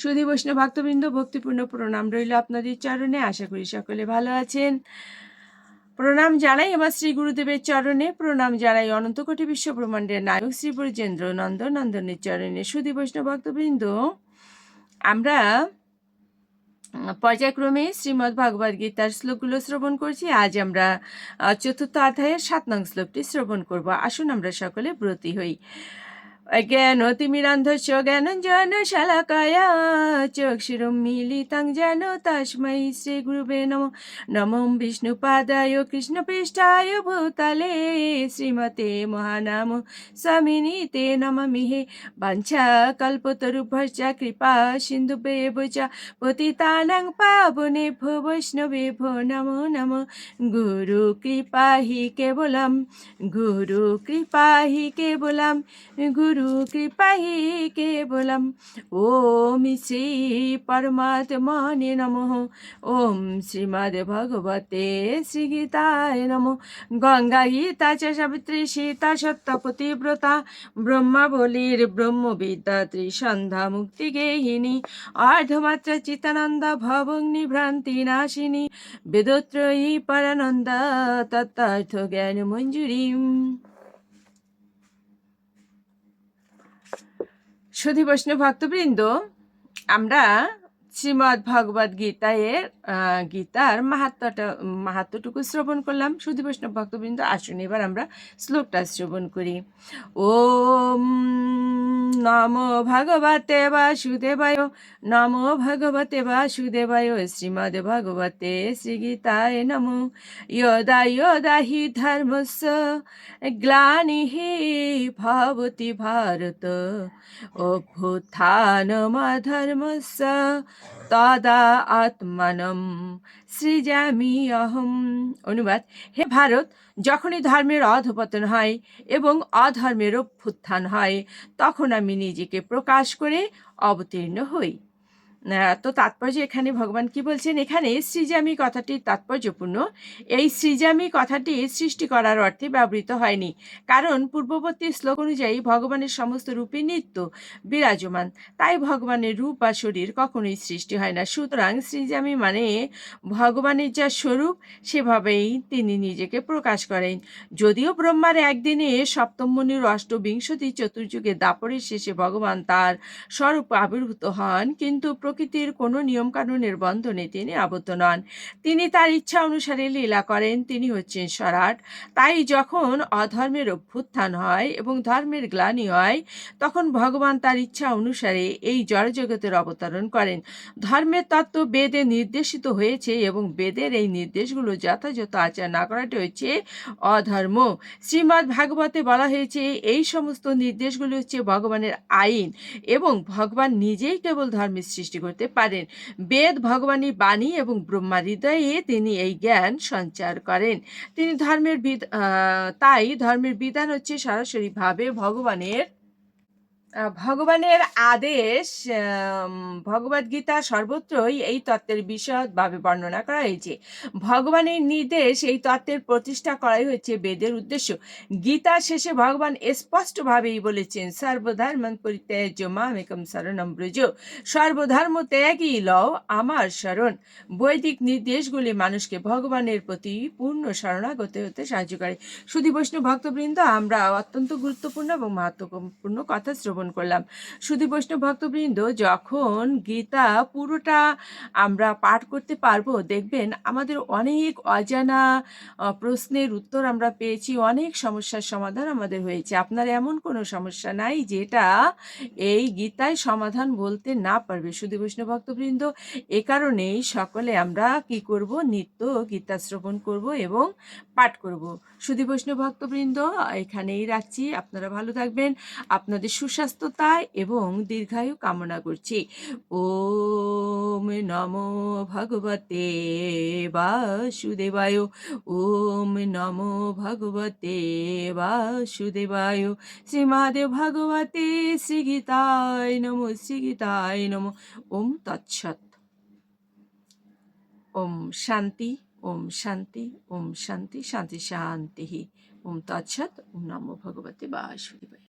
সুধী বৈষ্ণব ভক্তবৃন্দ, ভক্তিপূর্ণ প্রণাম রইল আপনাদের চরণে। আশা করি সকলে ভালো আছেন। প্রণাম জানাই আমার শ্রী গুরুদেবের চরণে। প্রণাম জানাই অনন্ত কোটি বিশ্ব ব্রহ্মাণ্ডের নায়ক শ্রী ব্রজেন্দ্র নন্দ নন্দনের চরণে। সুধী বৈষ্ণব ভক্তবৃন্দ, আমরা পর্যায়ক্রমে শ্রীমদ্ ভগবদ গীতার শ্লোকগুলো শ্রবণ করছি। আজ আমরা চতুর্থ অধ্যায়ের সাত নং শ্লোকটি শ্রবণ করব। আসুন আমরা সকলে ব্রতী হই। জ্ঞান তিমিরান্ধস্য জ্ঞানঞ্জন শালাকায়া চক্ষুরুম মিলিতাং যেন তস্मै শ্রী গুরুবে নম নমঃ বিষ্ণুপাদায় কৃষ্ণপৃষ্ঠায় ভূতলে শ্রীমতে মহানাম স্বামিনী তে নমমিহে বাঞ্ছা কল্পতরুভ্যশ্চ কৃপা সিন্ধুবেব চ পতিতানাং পাবনেভ্যো বৈষ্ণবেভ্যো নমো নমঃ গুরু কৃপা হি কেবলম গুরু কৃপা হি কেবলম গুরু কৃপা হি কেবলম ওম শ্রী পরমাত্মনে নমঃ ওম শ্রীমদ্ ভগবতে শ্রীগীতায় নমঃ গঙ্গা গীতা চ সাবিত্রী সীতা সত্যপতিব্রতা ব্রহ্মাবলীর ব্রহ্মবিদ্যা ত্রিসন্ধ্যা মুক্তি গেহিনী অর্ধমাত্রা চিতানন্দ ভবগ্নি ভ্রান্তি সুধী বৈষ্ণব ভক্তবৃন্দ, আমরা শ্রীমদ্ ভগবদ গীতায়ের গীতার মাহাত্মটা, মাহাত্মটুকু শ্রবণ করলাম। সুধী বৈষ্ণব ভক্তবৃন্দ, আসুন এবার আমরা শ্লোকটা শ্রবণ করি। ওম নমো ভগবতে বাসুদেবায়, নমো ভগবতে বাসুদেবায়, শ্রীমদ্ ভগবতে শ্রীগীতায় নমো। যদা যদা হি ধর্মস্য, গ্লানিः ভবতি ভারত। অভ্যুত্থানমধর্মস্য তদা আত্মানম সৃজামি অহম। অনুবাদ, হে ভারত, যখনই ধর্মের অধপতন হয় এবং অধর্মের অভ্যুত্থান হয়, তখন আমি নিজেকে প্রকাশ করে অবতীর্ণ হই। তো তাৎপর্য এখানে ভগবান কি বলছেন? এখানে সৃজামি কথাটি তাৎপর্যপূর্ণ। এই সৃজামি কথাটি সৃষ্টি করার অর্থে ব্যবহৃত হয়নি। কারণ পূর্ববর্তী শ্লোক অনুযায়ী ভগবানের সমস্ত রূপে নিত্য, বিরাজমান। তাই ভগবানের রূপ বা শরীর কখনোই সৃষ্টি হয় না। সুতরাং সৃজামি মানে ভগবানের যা স্বরূপ, সেভাবেই তিনি নিজেকে প্রকাশ করেন। যদিও ব্রহ্মার একদিনে সপ্তম মনির অষ্টবিংশতি চতুর্যুগে দাপরের শেষে ভগবান তার স্বরূপ আবির্ভূত হন, কিন্তু প্রকৃতির কোনো নিয়মকানুনের বন্ধনে তিনি আবদ্ধ নন। তিনি তার ইচ্ছা অনুসারে লীলা করেন, তিনি হচ্ছেন স্বরাট তাই যখন অধর্মের অভ্যুত্থান হয় এবং ধর্মের গ্লানি হয়, তখন ভগবান তার ইচ্ছা অনুসারে এই জড়জগতের অবতরণ করেন। ধর্মের তত্ত্ব বেদে নির্দেশিত হয়েছে এবং বেদের এই নির্দেশগুলো যথাযথ আচার না করাটি হচ্ছে অধর্ম। শ্রীমদ্ ভাগবতে বলা হয়েছে, এই সমস্ত নির্দেশগুলি হচ্ছে ভগবানের আইন এবং ভগবান নিজেই কেবল ধর্মের সৃষ্টি করতে পারেন। বেদ, ভগবানের বাণী এবং ব্রহ্মা হৃদয়ে তিনি এই জ্ঞান সঞ্চার করেন। তিনি ধর্মের বিধ তাই ধর্মের বিধান হচ্ছে সরাসরিভাবে ভগবানের ভগবানের আদেশ ভগবদ গীতা সর্বত্রই এই তত্ত্বের বিশদভাবে বর্ণনা করা হয়েছে। ভগবানের নির্দেশ এই তত্ত্বের প্রতিষ্ঠা করাই হচ্ছে বেদের উদ্দেশ্য। গীতা শেষে ভগবান স্পষ্টভাবেই বলেছেন সর্বধর্মান পরিত্যাজ্য মামেকম শরণম ব্রজ। সর্বধর্ম ত্যাগই লও আমার শরণ। বৈদিক নির্দেশগুলি মানুষকে ভগবানের প্রতি পূর্ণ শরণাগত হতে সাহায্য করে। শুধু বৈষ্ণব ভক্তবৃন্দ, আমরা অত্যন্ত গুরুত্বপূর্ণ এবং মাহাত্মপূর্ণ কথা শ্রবণ করলাম। শুধু বৈষ্ণব ভক্তবৃন্দ, যখন গীতা পুরোটা আমরা পাঠ করতে পারব, দেখবেন আমাদের অনেক অজানা প্রশ্নের উত্তর আমরা পেয়েছি, অনেক সমস্যার সমাধান আমাদের হয়েছে। আপনার এমন কোনো সমস্যা নাই যেটা এই গীতায় সমাধান বলতে না পারবে। শুধু বৈষ্ণব ভক্তবৃন্দ, এ কারণেই সকলে আমরা কি করব? নিত্য গীতা শ্রবণ করব এবং পাঠ করব। শুধু বৈষ্ণব ভক্তবৃন্দ, এখানেই রাখছি। আপনারা ভালো থাকবেন। আপনাদের সুস্বাস্থ্যতা এবং দীর্ঘায়ু কামনা করছি। ওম নমো ভগবতে বাসুদেবায়। ওম নমো ভগবতে বাসুদেবায়। শ্রীমাদেব ভগবতে শ্রীগীতায় নমো শ্রীগীতায় নমো। ওম তৎসৎ। ওম শান্তি ওম শান্তি ওম শান্তি শান্তি শান্তি। ওম তৎসৎ, ওম নমো ভগবতে বাসুদেবায়।